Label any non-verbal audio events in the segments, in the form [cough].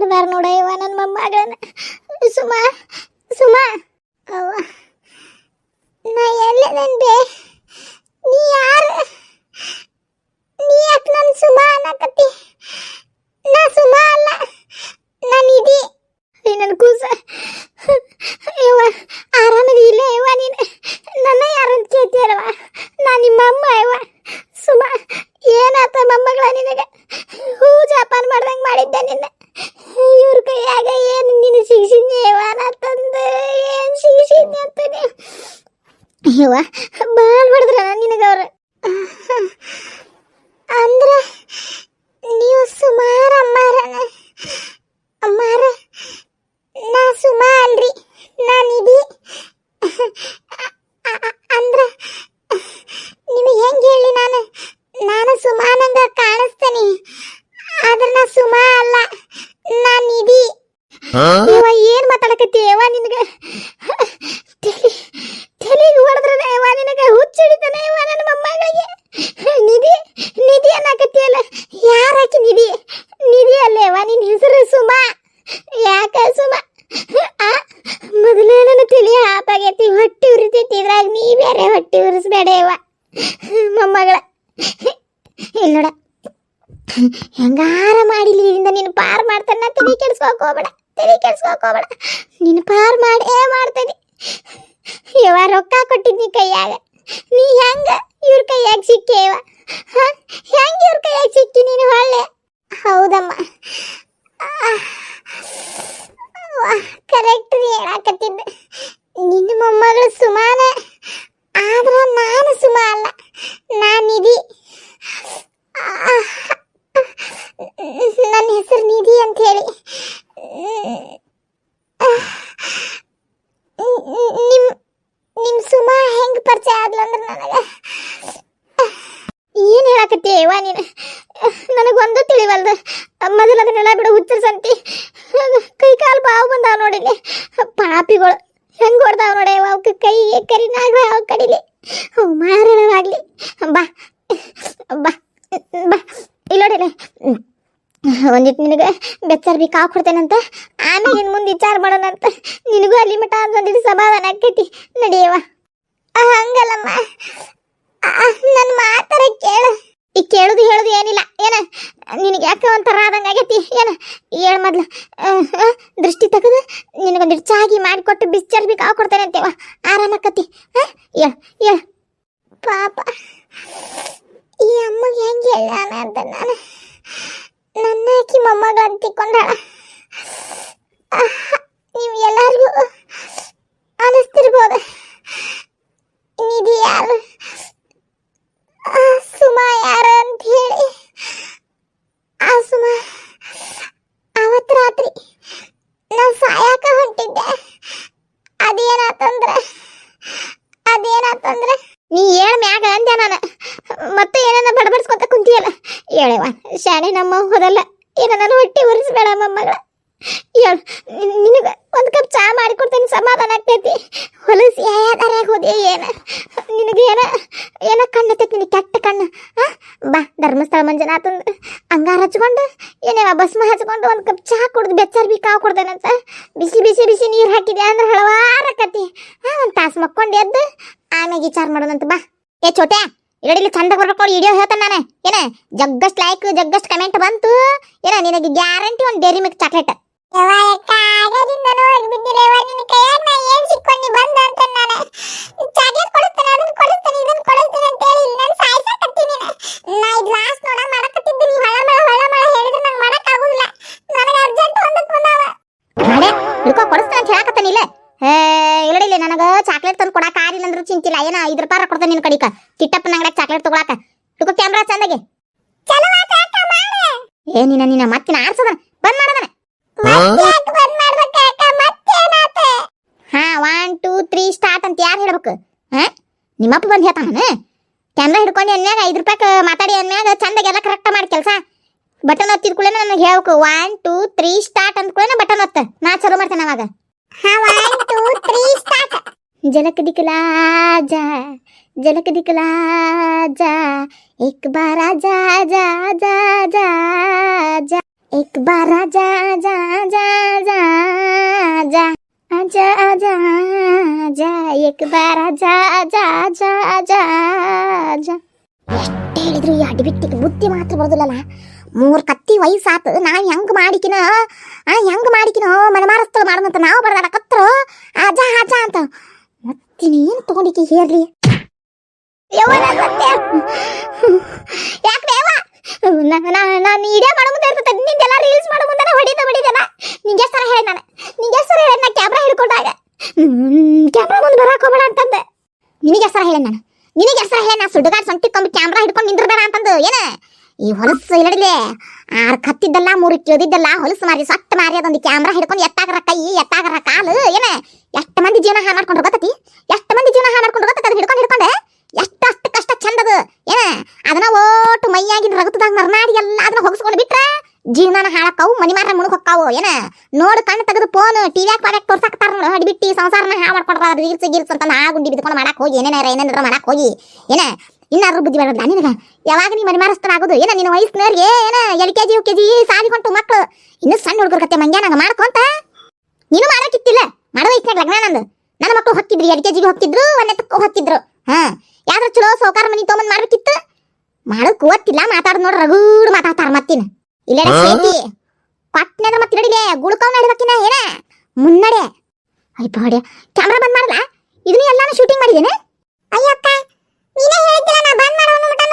ಹೊಡೆದಾರ ನೋಡಯ್ಯವ ನನ್ನ ಮೊಮ್ಮಗಳನ್ನ. ಸುಮಾ ಸುಮಾ. ಅವ್ವ, ನಾ ಎಲ್ಲದನ್ ಬೇ ನೀ ಯಾರು? ನೀ ಯಾಕೆ ನನ್ನ ಸುಮಾ ಅನ್ನಕತ್ತಿ? ನಾ ಸುಮಾ ಅಲ್ಲ, ನಾನು ಇದಿ. ನನ್ನ ಕೂಸ. ಯವ್ವ, ಆರಾಮದಿ ಇಲ್ಲ ಯವ್ವ ನೀನು? ನನ್ನ ಯಾರಂತ ಕೇಳ್ತೀಯಲ್ವ? ನಾ ನಿಮ್ಮ ಅಮ್ಮ ಯವ್ವ. ಸುಮಾ, ಏನಾತ ಮೊಮ್ಮಗಳ ನಿನಗೆ? ಹೂ, ಜಪಾನ್ ಮಾಡ್ದಂಗೆ ಮಾಡಿದ್ದೆ ನಿನ್ನ. ಇವ್ರ ಕೈಯಾಗ ಏನು ನಿನ್ನ ಶಿಕ್ಷಿದ್ನಿ ಯವ್ವ ನಾ ತಂದೆ ಏನು ಶಿಕ್ಷಿದ್ನಿ ಅಂತ ನೀವು ಯವ್ವ ಭಾಳ ಹೊಡೆದ್ರ ನಿನಗೆ ಅವ್ರು ಅಂದ್ರೆ ನೀವು ಸುಮಾರು ಅಮ್ಮಾರನ ಅಮ್ಮಾರ ನಾ ಸುಮಾ ಅಲ್ರಿ ನಾನು ಇದಿ ಅಂದ್ರ ನಿಮಗೆ ಹೆಂಗೆ ಹೇಳಿ ನಾನು ನಾನು ಸುಮಾನಂಗ ಕಾಣಿಸ್ತೇನೆ ಆದ್ರೆ ನಾ ಸುಮಾ ಅಲ್ಲ ನಾನು ಇದಿ ಇವ ಏನ್ ಮಾತಾಡಕತ್ತಿ ಯವ್ವ ನಿನಗೆ ತಲೆ ತಲೆಗೆ ಹೊಡೆದ್ರೆ ಯವ್ವ ನಿನಗೆ ಹುಚ್ಚಿಡಿತಾನೆ ಇವ ನನ್ನ ಮೊಮ್ಮಗಳಿಗೆ? ನಿಧಿ ನಿಧಿ ಅನ್ನಕತ್ತಿಯಲ್ಲ? ಯಾರಾಕಿ ನಿಧಿ? ನಿಧಿ ಅಲ್ಲ ಯವ್ವ ನಿನ್ನ ಹೆಸರು ಸುಮಾ. ಯಾಕ ಸುಮಾ? ಮೊದಲೇ ನನ್ನ ತಿಳಿ ಹಾಪಾಗೈತಿ ಹೊಟ್ಟೆ ಉರಿತೈತಿ, ಇದ್ರಾಗ ನೀ ಬೇರೆ ಹೊಟ್ಟೆ ಉರಿಸ್ಬೇಡ ಇವ. ಮೊಮ್ಮಗಳ. ಇಲ್ಲ ನೋಡ. ಹೆಂಗಾರ ಮಾಡಿಲಿ ಇದರಿಂದ ನೀನು ಪಾರ್ ಮಾಡ್ತಾನೆ? ತಲೆ ಕೆಡ್ಸ್ಕೊಕ್ ಹೋಗ್ಬೇಡ, ತಲೆ ಕೆಡ್ಸ್ಕೊಕ್ ಹೋಗ್ಬೇಡ. ನೀನು ಪಾರ್ ಮಾಡೇ ಮಾಡ್ತೇನೆ. ಯವ್ವ ರೊಕ್ಕ ಕೊಟ್ಟಿದ್ನಿ ಕೈಯಾಗ. ನೀ ಹೆಂಗ ಇವ್ರ ಕೈಯಾಗ ಸಿಕ್ಕೇವ ಹೆಂಗ ಇವ್ರ ಕೈಯಾಗ ಸಿಕ್ಕಿ ನೀನು ಹೊಳ್ಳೆ? ಹೌದಮ್ಮ. ಕರೆಕ್ಟ್ ರೀ ಹೇಳಾಕತ್ತಿದ್ದೆ. ನಿನ್ನ ಮೊಮ್ಮಗಳು ಸುಮಾನ, ಆದ್ರೆ ನಾನು ಸುಮ ಅಲ್ಲ. ನಾನು ನಾನಿದಿ ನನ್ನ ಹೆಸರು ನಿಧಿ ಅಂತ ಹೇಳಿ. ನಿಮ್ ನಿಮ್ ಸುಮಾ ಹೆಂಗ್ ಪರಿಚಯ ಆದ್ಲಂದ್ರ ನನಗ ಏನ್ ಹೇಳಕತ್ತಿ ಯವ್ವ ನೀನು? ನನಗೊಂದು ತಿಳಿವಲ್ದು. ಮೊದಲು ಅದನ್ನೆಲ್ಲ ಬಿಡು, ಹುಚ್ಚರ ಸಂತಿ. ಕೈ ಕಾಲು ಬಾವು ಬಂದಾವ ನೋಡಿಲಿ ಪಾಪಿಗಳು ಹೆಂಗ್ ಹೊಡ್ದಾವ ನೋಡಿ ಅವಕ್ಕೆ ಕೈಗೆ ಕರಿನಾಗ ಅವ್ ಕಡಿಲಿ. ಅವ್ ಮಾರಣವಾಗ್ಲಿ ಬಾ ಬಾ ಬಾ. ಇಲ್ಲ ನೋಡಿಲೆ [laughs] ಒಂದಿಟ್ಟು ನಿನಗೆ ಬೆಚ್ಚರ್ ಬಿ ಕಾವು ಕೊಡ್ತೇನಂತ? ಆಮೇಲೆ ಇನ್ನು ಮುಂದೆ ವಿಚಾರ ಮಾಡೋಣಂತ. ನಿನಗೂ ಅಲ್ಲಿ ಮಟ ಒಂದಿಟ್ಟು ಸಮಾಧಾನ ಆಕೈತಿ ನಡೆಯವ ಹಂಗಲ್ಲಮ್ಮ. ನನ್ನ ಮಾತಾರ ಕೇಳ. ಈ ಕೇಳುದು ಹೇಳುದು ಏನಿಲ್ಲ. ಏನ, ನಿನಗೆ ಯಾಕೆ ಒಂಥರ ಆದಂಗೆ ಆಗೈತಿ? ಏನ ಹೇಳ ಮೊದ್ಲು. ದೃಷ್ಟಿ ತೆಗೆದು. ನಿನಗೊಂದಿಟ್ಟು ಚಾಗಿ ಮಾಡಿಕೊಟ್ಟು ಬಿಸ್ಚರ್ ಬಿ ಕಾವು ಕೊಡ್ತೇನೆ ಅಂತೇವ ಆರಾಮಕ್ಕತಿ ಹೇಳ ಹೇಳ ಪಾಪ. ಈ ಅಮ್ಮಗೆ ಹೆಂಗೆ ಹೇಳ ಅಂತ ನಾನು. ನನ್ನ ಆಕಿ ಮೊಮ್ಮಗಳು ಅಂತ ನೀವು ಎಲ್ಲರಿಗೂ ಅನಿಸ್ತಿರ್ಬೋದು. ನಿಧಿ ಯಾರು ಆ ಸುಮಾ ಯಾರು ಅಂತ ಹೇಳಿ ಆ ಸುಮಾ ಅವತ್ತು ರಾತ್ರಿ ನಾ ಸಾಯಾಕ ಹೊಂಟಿದ್ದೆ ಅದೇನಾತಂದ್ರೆ ಅದೇನಾತಂದ್ರೆ ನೀ ಏನ್ ಮ್ಯಾಗ ಅಂದೆ ನಾನು ಮತ್ತೆ ಏನನ್ನ ಬಡಬಡಿಸ್ಕೊತ ಕುಂತಿಯಲ್ಲ ಹೇಳವ ಶಾಣೆ ನಮ್ಮ ಹೋದಲ್ಲ ಏನ ನಾನು ಹೊಟ್ಟೆ ಉರಿಸ್ಬೇಡ ಮೊಮ್ಮಗಳ. ಹೇಳು ನಿನಗೆ ಒಂದು ಕಪ್ ಚಾ ಮಾಡಿಕೊಡ್ತೇನೆ, ಸಮಾಧಾನ ಆಗ್ತೈತಿ. ಹೊಲಸಿ ಯಾವ್ದಾರ್ಯಾಗ ಹೋದೆ ಏನ? ನಿನಗೆ ಏನ ಏನ ಕಣ್ಣತೈತಿ ನಿನಗೆ ಕೆಟ್ಟ ಕಣ್ಣು. ಹಾಂ ಬಾ, ಧರ್ಮಸ್ಥಳ ಮಂಜುನಾಥಂದು ಅಂಗಾರ ಹಚ್ಕೊಂಡು ಏನೇವ ಭಸ್ಮ ಹಚ್ಕೊಂಡು ಒಂದು ಕಪ್ ಚಹಾ ಕುಡ್ದು ಬೆಚ್ಚರ್ ಬಿ ಕಾವು ಕೊಡ್ತೇನಂತ. ಬಿಸಿ ಬಿಸಿ ಬಿಸಿ ನೀರು ಹಾಕಿದೆ ಅಂದ್ರೆ ಹಳವಾರಕತಿ ಹಾ ಒಂದು ತಾಸು ಮಕ್ಕೊಂಡು ಎದ್ದು ಆಮೇಲೆ ವಿಚಾರ ಮಾಡೋದಂತ ಬಾ. ಏ ಚೋಟೆ ಇರಡಿಲಿ ಚಂದ ಬರ್ಬೇಕು ನೋಡಿ ವಿಡಿಯೋ ಹೇಳ್ತಾನೆ ನಾನು. ಏನ ಜಗ್ಗಸ್ಟ್ ಲೈಕ್ ಜಗ್ಗಸ್ಟ್ ಕಮೆಂಟ್ ಬಂತು. ಏನ ನಿನಗೆ ಗ್ಯಾರಂಟಿ ಒಂದು ಡೈರಿ ಮಿಲ್ಕ್ ಚಾಕ್ಲೇಟ್ ನನಗ ಚಾಕ್ಲೇಟ್ ತಂದು ಕೊಡಾಕ ಆರಿಲ್ಲ ಅಂದ್ರೂ ಚಿಂತಿಲ್ಲ. ಏನ ಐದು ರೂಪಾಯಿ ಕೊಡ್ತಾನೆ ನಿನ್ ಕಡಿಕ. ಅಂಗಡಿಯಾಗ ಚಾಕ್ಲೇಟ್ ತಗೊಳಕ. ಹಿಡ್ಕೊ ಕ್ಯಾಮ್ರಾ ಚಂದಗೆ. ಏ ನಿನ್ನ ನಿನ್ನ ಮತ್ತಿನ ಆರ್ಸದನ. ಬಂದ್ ಮಾಡದನ. ಹಾ? ಒನ್ ಟೂ ತ್ರೀ ಸ್ಟಾರ್ಟ್ ಅಂತ ಯಾರು ಹೇಳ್ಬೇಕು? ಹಾ? ನಿಮ್ಮಪ್ಪ ಬಂದು ಹೇಳ್ತಾನ ಕ್ಯಾಮ್ರಾ ಹಿಡ್ಕೊಂಡು ಅನ್ಯಾಗ ಐದು ರೂಪಾಯಿ ಮಾತಾಡಿ ಅನ್ಯಾಗ ಚಂದಾಗೆಲ್ಲ ಕರೆಕ್ಟ್ ಮಾಡಿ ಕೆಲಸ. ಬಟನ್ ಒತ್ತಿದ ಕೂಡ ನನಗೆ ಹೇಳ್ಬೇಕು. ಒನ್ ಟೂ ತ್ರೀ ಸ್ಟಾರ್ಟ್ ಅಂತ ಕೂಡ ಬಟನ್ ಒತ್ತ. ನಾ ಚಲೋ ಮಾಡ್ತೇನೆ ಅವಾಗ. ಹಾ ಒನ್ ಟೂ ತ್ರೀ ಸ್ಟಾರ್ಟ್ ಜಲಕ್ ದಿಕ್ಲಾ झलक दिखला जा। एक बार जा जा जा जा जा। एक बार जा जा जा जा जा। आजा आजा, जा। एक ಬಾರ जा जा जा जा जा। ಎಷ್ಟು ಹೇಳಿದ್ರು ಈ ಅಡ್ಬಿಟ್ಟಿಗೆ ಬುದ್ಧಿ ಮಾತ್ರ ಬರೋದಿಲ್ಲಲ್ಲ. ಮೂರು ಕತ್ತಿ ವಯಸ್ಸಾತು. ನಾ ಹೆಂಗೆ ಆ, ಹೆಂಗೆ ಮಾಡಿಕಿನೋ ಮನಮಾರಸ್ತಳು ಮಾಡೋದಂತ ನಾವು ಬರ್ದಾಡ ಕತ್ತರು. ಅಜ ಅಜ ಅಂತ. ಮತ್ತಿನೇನು ತೊಗೊಂಡಿಕಿ ಹೇರ್ಲಿ? ನಾನು ಇಡೇ ಮಾಡೋ ರೀಲ್ಸ್ ಮಾಡೋ ಮುಂದೆ ಹೊಡಿದ ಹೊಡಿದಲ್ಲ ನಿಂಗೆ ಸರ ಹೇಳಿ ನಾನು. ನಿಂಗೆ ನಾನು ಕ್ಯಾಮ್ರಾ ಹಿಡ್ಕೊಂಡಾಗ. ಕ್ಯಾಮ್ರಾ ಮುಂದೆ ಬರಕ್ ಹೋಗ್ಬೇಡ ಅಂತಂದೆ. ನಿನಗೆ ಸರ ಹೇಳಿ ನಾನು? ನಿನಗೆ ಹೆಸರ ಹೇಳ ನಾ? ಸುಡುಗಾಡ್ ಸೊಂಟಿಕೊಂಬ ಕ್ಯಾಮ್ರಾ ಹಿಡ್ಕೊಂಡು ನಿಂದಿರ್ಬೇಡ ಅಂತಂದು. ಏನು? ಈ ಹೊಲಸು ಇಲ್ಲಡಿಲೆ. ಆರ್ ಕತ್ತಿದ್ದಲ್ಲ, ಮೂರು ಹೊಲಸು ಮಾರಿ, ಸೊಟ್ಟ ಮಾರಿ ಅದೊಂದು ಕ್ಯಾಮ್ರಾ ಹಿಡ್ಕೊಂಡು ಎತ್ತಾಗರ ಕೈ ಎತ್ತಾಗರ ಕಾಲು ಏನ? ಎಷ್ಟು ಮಂದಿ ಜೀವನ ಹಾಳು ಮಾಡ್ಕೊಂಡು ಗೊತ್ತತಿ ಎಷ್ಟು ಮಂದಿ ಜೀವನ ಹಾಳು ಮಾಡ್ಕೊಂಡು ಗೊತ್ತತಿ ಅದನ್ನ ಹಿಡ್ಕೊಂಡು ಹಿಡ್ಕೊಂಡೆ ಎಷ್ಟು ಅಷ್ಟು ಕಷ್ಟ ಚಂದದು ಏನ ಅದನ್ನ ಓಟು ಮೈಯಾಗಿನ ರಗತದಾಗ ಮರ್ನಾಡಿ ಎಲ್ಲ ಅದನ್ನ ಹೊಗಸ್ಕೊಂಡು ಬಿಟ್ರೆ ಜೀವನ ಹಾಳಕ್ಕಾವು ಮನಿ ಮಾರ ಮುಣಗ್ ಹೊಕ್ಕಾವು ಏನ? ನೋಡು ಕಣ್ಣು ತೆಗೆದು ಫೋನ್ ಟಿವ್ಯಾಗ ಪಾಡ್ಯಾಗ ತೋರ್ಸಾಕ್ತಾರ ನೋಡು. ಹಡಿಬಿಟ್ಟಿ ಸಂಸಾರನ ಹಾ ಮಾಡ್ಕೊಂಡ್ರ ರೀಲ್ಸ್ ಗಿಲ್ಸ್ ಅಂತ ಆ ಗುಂಡಿ ಬಿದ್ಕೊಂಡು ಮಾಡಕ್ ಹೋಗಿ ಏನೇನಾರ ಏನೇನಾರ ಮಾಡಕ್ ಹೋಗಿ. ಏನ? ಇನ್ನಾದ್ರೂ ಬುದ್ಧಿ ಬರೋಲ್ಲ ನಿನಗ? ಯಾವಾಗ ನೀ ಮನಿ ಮಾರಸ್ತನ ಆಗೋದು? ಏನ ನಿನ್ನ ವಯಸ್ಸಿನವ್ರಿಗೆ ಏನ L K G U K G ಸಾಲಿಗೊಂಟು ಮಕ್ಳು? ಇನ್ನು ಸಣ್ಣ ಹುಡುಗರ ಕತೆ ಮಂಗ್ಯಾನಾಗ ಮಾಡ್ಕೊಂತ ನೀನು ಮಾಡಕ್ಕಿತ್ತಿಲ್ಲ. ಮಾಡೋ ವಯಸ್ಸಿನಾಗ ಲಗ್ನ ನಂದು. ನನ್ನ ಮಕ್ಕಳು ಹೊಕ್ಕಿದ್ರಿ ಎಲ್ ಕೆ ಜಿಗೆ ಹೊಕ್ಕಿದ್ರು ಒಂದೆತ್ತಕ್ಕೂ ಹೊಕ್ಕಿದ್ರು. ಹಾ. ಯಾವ್ದ್ರ ಚಲೋ ಸೌಕಾರ ಮನಿ ತೊಗೊಂಡ್ ಮಾಡ್ಬೇಕಿತ್ತು? ಮಾಡೋಕ್ ಓದ್ತಿಲ್ಲ ಮಾತಾಡ್ ನೋಡ್ರಿ ರಗೂಡ್ ಮಾತಾಡ್ತಾರ ಮತ್ತಿನ. ಇಲ್ಲ ಕೊಟ್ಟನೆದ ಮತ್ತೆ ನಡಿಲೆ ಗುಳ್ಕವ್ ನಡಿಬೇಕಿನ ಏನ? ಮುನ್ನಡೆ. ಅಯ್ಯಪ್ಪ ಹೊಡೆ ಕ್ಯಾಮ್ರಾ ಬಂದ್ ಮಾಡಲ್ಲ ಇದನ್ನ ಎಲ್ಲಾನು ಶೂಟಿಂಗ್ ಮಾಡಿದೇನೆ ಅಯ್ಯಕ್ಕ ನೀನೇ ಹೇಳಿದ್ದಿಲ್ಲ ಬಂದ್ ಮಾಡೋನು ಹೋಗಬೇಡ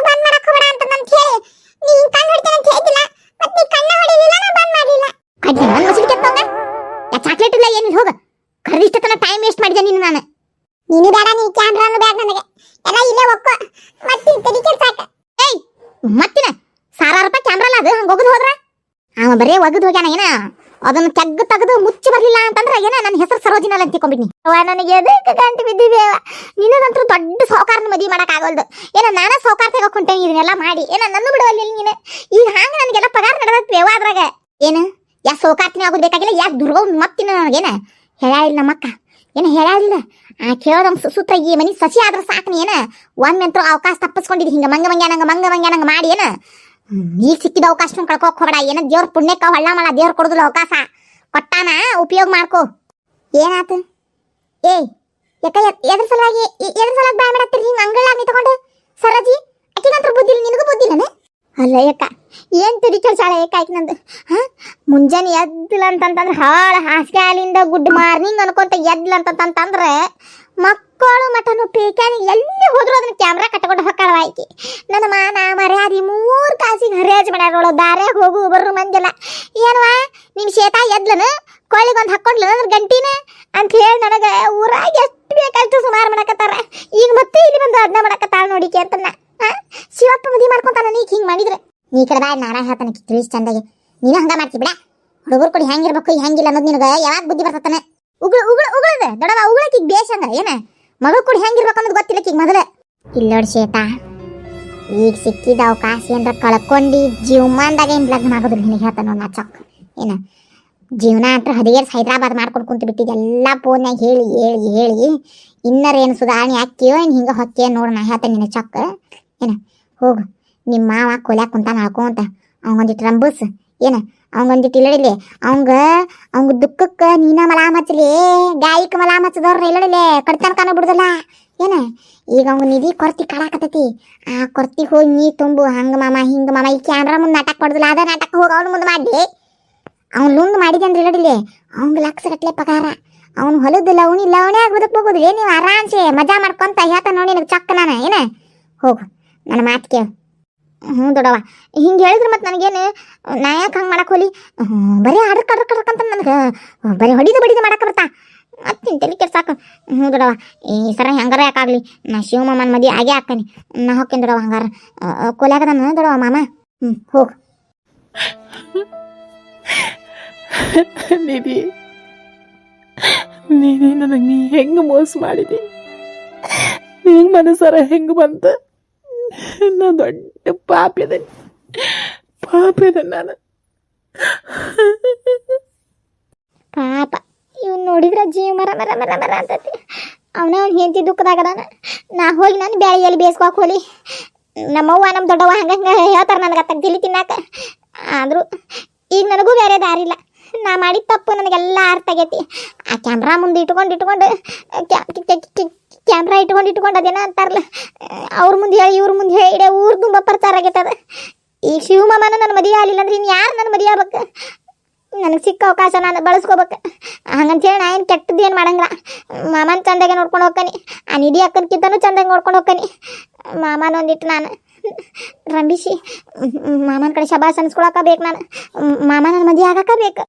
ಅಂತ ಹೇಳಿ ನೀ ಕಣ್ಣು ಹೊಡಿತೇನೆ ಅಂತ ಹೇಳಿದ್ದಿಲ್ಲ. ಮತ್ ನೀ ಕಣ್ಣ ಬಂದ್ ಮಾಡಲಿಲ್ಲ. ಕಡ್ಡಿ ನನ್ನ ಮುಸುಡಿ ಕೆತ್ತವಂಗ ಯಾ ಚಾಕ್ಲೇಟ್ ಇಲ್ಲ ಹೋಗ. ಟೈಮ್ ವೇಸ್ಟ್ ಮಾಡಿದೆ ನೀನು ನಾನು? ನೀನು ಬೇಡ, ನೀ ಕ್ಯಾಮ್ರಾನು ಬೇಡ ನನಗೆ. ಎಲ್ಲ ಇಲ್ಲೇ ಒಕ್ಕ ಮತ್ತೆ ಏಯ್, ಮತ್ತಿನ? ಸಾವಿರ ರೂಪಾಯಿ ಕ್ಯಾಮ್ರಾ ಅಲ್ಲ ಅದು? ಹಂಗ ಹೋಗುದು ಹೋದ್ರ? ಅವ ಬರೇ ಒಗದು ಹೋಗ್ಯಾನ ಏನ? ಅದನ್ನ ತೆಗ್ದು ತೆಗೆದು ಮುಚ್ಚಿ ಬರ್ಲಿಲ್ಲ ಅಂತಂದ್ರ ಏನ ನನ್ನ ಹೆಸರು ಸರೋಜಿನಲ್ಲಿ ಅಂತ ತಿಳ್ಕೊಂಬಿಡ್ನಿ ಅವ ನನಗೆ ಎದಕ್ಕೆ ಗಂಟು ಬಿದ್ದಿದೆ ನಿನಗಂತೂ ದೊಡ್ಡ ಸಾವುಕಾರನ ಮದುವೆ ಮಾಡಕ್ ಆಗೋಲ್ದು. ಏನ ನಾನ ಸೌಕಾರ ತೆಗೋಕೊಂಟೇನಿ ಇದನ್ನೆಲ್ಲ ಮಾಡಿ. ಏನ ನನ್ನ ಬಿಡುವಲ್ಲಿ ನೀನು. ಈಗ ಹಾಂಗ ನನಗೆಲ್ಲ ಪಗಾರ ನಡೆದತ್ ಬೇವ ಅದ್ರಾಗ? ಏನು? ಯಾ ಸೌಕಾರ್ತಿನ ಆಗೋದು ಬೇಕಾಗಿಲ್ಲ? ಯಾ ದುರ್ಗವ್ ಮತ್ತಿನ ನನಗೇನ ಹೇಳಾಳಿಲ್ಲ ನಮ್ಮಕ್ಕ. ಏನ ಹೇಳಾಳಿಲ್ಲ ಆ ಕೇಳೋದಂಗ್ ಸುತ್ತ ಈ ಮನಿ ಸಸಿ ಆದ್ರೆ ಸಾಕು ಏನ? ಒಮ್ಮೆ ಅಂತೂ ಅವಕಾಶ ತಪ್ಪಿಸ್ಕೊಂಡಿದ್ದು ಹಿಂಗ. ಮಂಗ ಮಂಗ್ಯಾನಂಗ ಮಂಗ ಮಂಗ್ಯಾನಂಗ ಮಾಡಿ ಏನ? ಈಗ ಸಿಕ್ಕಿದ ಅವಕಾಶ ಕಳ್ಕೊಕ್ ಹೋಗಬೇಡ. ಏನ ದೇವ್ರ ಪುಣ್ಯಕ್ಕ ಹೊಳ್ಳ ಮಾಡ ದೇವ್ರ ಕೊಡುದಿಲ್ಲ ಅವಕಾಶ. ಕೊಟ್ಟಾನ, ಉಪಯೋಗ ಮಾಡ್ಕೋ. ಏನಾತು? ಏಯ್, ಯಾಕ ಎದ್ರ ಸಲುವಾಗಿ ಎದ್ರ ಸಲುವಾಗಿ ಬಾಯ್ ಮಾಡತ್ತೀರಿ ಹಿಂಗ ಅಂಗಳ ನಿಂತ್ಕೊಂಡು? ಸರಜಿ ಅಕ್ಕಿಗಂತ್ರ ಬುದ್ಧಿ ನಿನಗೂ ಬುದ್ಧಿ ಇಲ್ಲನೆ? ಅಲ್ಲ ಯಾಕ ಏನ್ ತಿಳಿ ಕೆಲಸಾಳ ಏಕಾಯ್ತು ನಂದು? ಹಾ? ಮುಂಜಾನೆ ಎದ್ದಿಲ್ಲ ಅಂತಂತಂದ್ರೆ ಹಾಳ ಹಾಸಿಗೆ ಹಾಲಿಂದ ಗುಡ್ ಮಾರ್ನಿಂಗ್ ಅನ್ಕೊಂತ ಎದ್ದಿಲ್ಲ ಅಂತಂತಂದ್ರೆ ಮಕ್ಕಳು ಮಠನು ಪೇಕ್ಯಾನಿ ಎಲ್ಲಿ ಹೋದ್ರು ಅದನ್ನ ಕ್ಯಾಮ್ರಾ ಕಟ್ಕೊಂಡು ಹೊಕ್ಕಾಳ ಆಯ್ಕೆ ನನ್ನ ಮಾನ ಮರ್ಯಾದಿ ಮೂರ್ ಕಾಸಿಗೆ ಹರಿಯಾಜ್ ಮಾಡ್ಯಾರೋಳು ದಾರ್ಯಾಗ ಹೋಗು ಬರ್ರು ಮಂದಿಲ್ಲ ಏನವಾ ನಿಮ್ಮ ಶೇತ ಎದ್ಲನ? ಕೊಳ್ಳಿಗೊಂದು ಹಾಕೊಂಡ್ಲ ಅದ್ರ ಗಂಟಿನ? ಅಂತ ಹೇಳಿ ನನಗೆ ಊರಾಗ ಎಷ್ಟು ಬೇಕಾಯ್ತು ಸುಮಾರು ಮಾಡಕತ್ತಾರ. ಈಗ ಮತ್ತೆ ಇಲ್ಲಿ ಬಂದು ಅದನ್ನ ಮಾಡಕತ್ತಾಳ ನೋಡಿಕೆ ಅಂತನ್ನ ಶಿವಪ್ಪ ಮದಿ ಮಾಡ್ಕೊಂತಾನ ನೀ ಹಿಂಗೆ ಮಾಡಿದ್ರೆ. ನೀ ಕಡೆ ಬಾಯ್ ನಾರ ಹೇಳ್ತಾನೆ ತಿಳಿಸ್ ಚಂದಾಗಿ. ನೀನು ಹಂಗ ಮಾಡ್ತಿ ಬಿಡ. ಹುಡುಗರು ಕೊಡಿ ಹೆಂಗಿರ್ಬೇಕು ಹೆಂಗಿಲ್ಲ ಅನ್ನೋದು ನಿನಗೆ ಯಾವಾಗ ಬುದ್ಧಿ ಬರ್ತತಾನೆ. ಉಗುಳು ಉಗುಳು ಉಗುಳದ? ದೊಡವ ಉಗುಳಕ್ಕೆ ಈಗ ಬೇಷ್ ಹಂಗ ಏನ? ಮಗಳು ಕೊಡಿ ಹೆಂಗಿರ್ಬೇಕು ಅನ್ನೋದು ಗೊತ್ತಿಲ್ಲ ಈಗ ಮೊದಲ. ಇಲ್ಲೋಡ್ ಶೇತಾ. ಈಗ ಸಿಕ್ಕಿದ ಅವಕಾಶ ಏನಾರ ಕಳ್ಕೊಂಡು ಜೀವಮಾನದಾಗ ಏನು ಲಗ್ನ ಆಗೋದ್ರಿ ನಿನಗೆ ಹೇಳ್ತಾನೆ ನಾ ಚಕ್. ಏನ? ಜೀವನ ಅಂತ ಹದಿಗೇರ್ಸ್ ಹೈದ್ರಾಬಾದ್ ಮಾಡ್ಕೊಂಡು ಕುಂತು ಬಿಟ್ಟಿದ್ದೆ ಎಲ್ಲ ಫೋನ್ಯಾಗ ಹೇಳಿ ಹೇಳಿ ಹೇಳಿ ಇನ್ನರ ಏನು ಸುಧಾರಣೆ ಹಾಕಿಯೋ ಏನು ಹಿಂಗೆ ಹೊಕ್ಕೆ ನೋಡು ನಾ ಹೇಳ್ತೇನೆ ನಿನ್ನ ಚಕ್. ಏನ? ಹೋಗು. ನಿಮ್ಮ ಮಾವ ಕೊಲ್ಯಾಕ ಕುಂತ ನಾಳ್ಕೊಂತ ಅವಂಗೊಂದಿಟ್ಟು ರಂಬೂಸ್. ಏನ? ಅವಂಗೊಂದಿಟ್ಟು ಇಲ್ಲಡಿಲೆ. ಅವಂಗ ಅವಂಗ ದುಃಖಕ್ಕೆ ನೀನ ಮಲಾ ಗಾಯಿಕ ಗಾಯಕ ಮಲಾ ಮಚ್ಚದವ್ರ ಇಲ್ಲಡಿಲೆ. ಕಡ್ತನ ಕಾಣ ಬಿಡುದಲ್ಲ. ಏನ? ಈಗ ಅವಂಗ ನಿಧಿ ಕೊರತಿ ಕಾಡಾಕತೈತಿ ಆ ಕೊರತಿ ಹೋಗಿ ನೀ ತುಂಬು, ಹಂಗ ಮಾಮ, ಹಿಂಗ ಮಾಮ, ಈ ಕ್ಯಾಮ್ರಾ ಮುಂದೆ ನಾಟಕ ಮಾಡುದಿಲ್ಲ, ಅದ ನಾಟಕ ಹೋಗಿ ಅವ್ನ ಮುಂದೆ ಮಾಡಿ. ಅವ್ನು ಲುಂದ್ ಮಾಡಿದೆ ಅಂದ್ರೆ ಹೇಳಿಲ್ಲ ಅವಂಗ ಲಕ್ಷ ಗಟ್ಲೆ ಪಗಾರ. ಅವ್ನು ಹೊಲದ ಲವಣಿ ಲವಣಿ ಆಗ್ಬಿದಕ್ ಹೋಗುದಿಲ್ಲ. ನೀವು ಆರಾಮ್ಸೆ, ಮಜಾ ಮಾಡ್ಕೊಂತ ಹೇಳ್ತ ನೋಡಿ ನಿನಗೆ ಚಕ್ಕ ನಾನು, ಏನ? ಹೋಗು, ನನ್ನ ಮಾತು ಕೇಳು. ಹ್ಞೂ ದೊಡವ ಹಿಂಗೆ ಹೇಳಿದ್ರೆ ಮತ್ತೆ ನನಗೇನು, ನಾ ಯಾಕೆ ಹಂಗೆ ಮಾಡಕ್ಕೆ ಹೋಲಿ? ಬರೀ ಅಡ್ರಕ್ ಅಡ್ರಕ್ ಅಡ್ರಕ್ ಅಂತ ನನಗೆ, ಬರೀ ಹೊಡಿದು ಬಡಿದು ಮಾಡಕ್ಕೆ ಬರ್ತಾ. ಮತ್ತೆ ತಲೆ ಕೆಡ್ಸಾಕ ಹ್ಞೂ ದೊಡವ ಈ ಸರ ಹೆಂಗಾರ ಯಾಕಾಗ್ಲಿ ನಾ ಶಿವಮಾಮನ ಮದಿ ಆಗೇ ಹಾಕನಿ ನಾ ಹೋಗ್ತೇನೆ ದೊಡವ ಹಂಗಾರ. ಕೊಲ್ಯಾಗದಾನ ದೊಡವ ಮಾಮ? ಹ್ಞೂ ಹೋಗು. ನಿಧಿ ನೀನೇ ನನಗೆ ನೀ ಹೆಂಗೆ ಮೋಸ ಮಾಡಿದಿ? ನಿಂಗೆ ಮನಸ್ಸಾರ ಹೆಂಗೆ ಬಂತ? ನಾ ದೊಡ್ಡ ಪಾಪಿದೆ ಪಾಪಿದೆ ನಾನು. ಪಾಪ. ಇವ್ನು ನೋಡಿದ್ರೆ ಜೀವ ಮರ ಮರ ಮರ ಮರ ಅಂತತಿ. ಅವನ ಅವ್ನು ಹೆಂಡತಿ ದುಃಖದಾಗದಾನ ನಾ ಹೋಗಿ ನಾನು ಬ್ಯಾಳಿಯಲ್ಲಿ ಬೇಯಿಸ್ಕೊಕ್ ಹೋಲಿ. ನಮ್ಮವ್ವ ನಮ್ಮ ದೊಡ್ಡವ್ವ ಹಂಗಂಗೆ ಹೇಳ್ತಾರೆ ನನಗೆ ಅತ್ತಾಗ ದಿಲ್ಲಿ ತಿನ್ನಾಕ. ಆದರೂ ಈಗ ನನಗೂ ಬೇರೆ ದಾರಿ ಇಲ್ಲ. ನಾ ಮಾಡಿದ ತಪ್ಪು ನನಗೆಲ್ಲ ಅರ್ಥ ಆಗೈತಿ. ಆ ಕ್ಯಾಮ್ರಾ ಮುಂದೆ ಇಟ್ಕೊಂಡು ಇಟ್ಕೊಂಡು ಕ್ಯಾಮ್ರಾ ಇಟ್ಕೊಂಡು ಇಟ್ಕೊಂಡು ಅದೇನ ಅಂತಾರಲ್ಲ. ಅವ್ರ ಮುಂದೆ ಹೇಳಿ, ಇವ್ರ ಮುಂದೆ ಹೇಳಿ, ಇಡೀ ಊರು ತುಂಬ ಪ್ರಚಾರ ಆಗೈತದ. ಈಗ ಶಿವಮಾಮನ ನನ್ನ ಮದುವೆ ಆಗಲಿಲ್ಲ ಅಂದ್ರೆ ಇನ್ನು ಯಾರು ನನ್ನ ಮದುವೆ ಆಗ್ಬೇಕು? ನನಗೆ ಸಿಕ್ಕ ಅವಕಾಶ ನಾನು ಬಳಸ್ಕೋಬೇಕು. ಹಂಗಂತೇಳಿ ನಾ ಏನು ಕೆಟ್ಟದ್ದು ಏನು ಮಾಡಂಗಿಲ್ಲ. ಮಾಮನ ಚಂದಾಗೆ ನೋಡ್ಕೊಂಡು ಹೋಗ್ಕನಿ. ಆ ನಿಧಿ ಅಕ್ಕನಕ್ಕಿಂತನೂ ಚಂದಾಗಿ ನೋಡ್ಕೊಂಡು ಹೋಗ್ಕನಿ. ಮಾಮನ ಒಂದಿಟ್ಟು ನಾನು ರಂಬಿಸಿ ಮಾಮನ ಕಡೆ ಶಬಾಸ್ ಅನ್ಸ್ಕೊಳಕ ಬೇಕು ನಾನು. ಮಾಮ ನನ್ನ ಮದುವೆ ಆಗಕ್ಕ ಬೇಕು.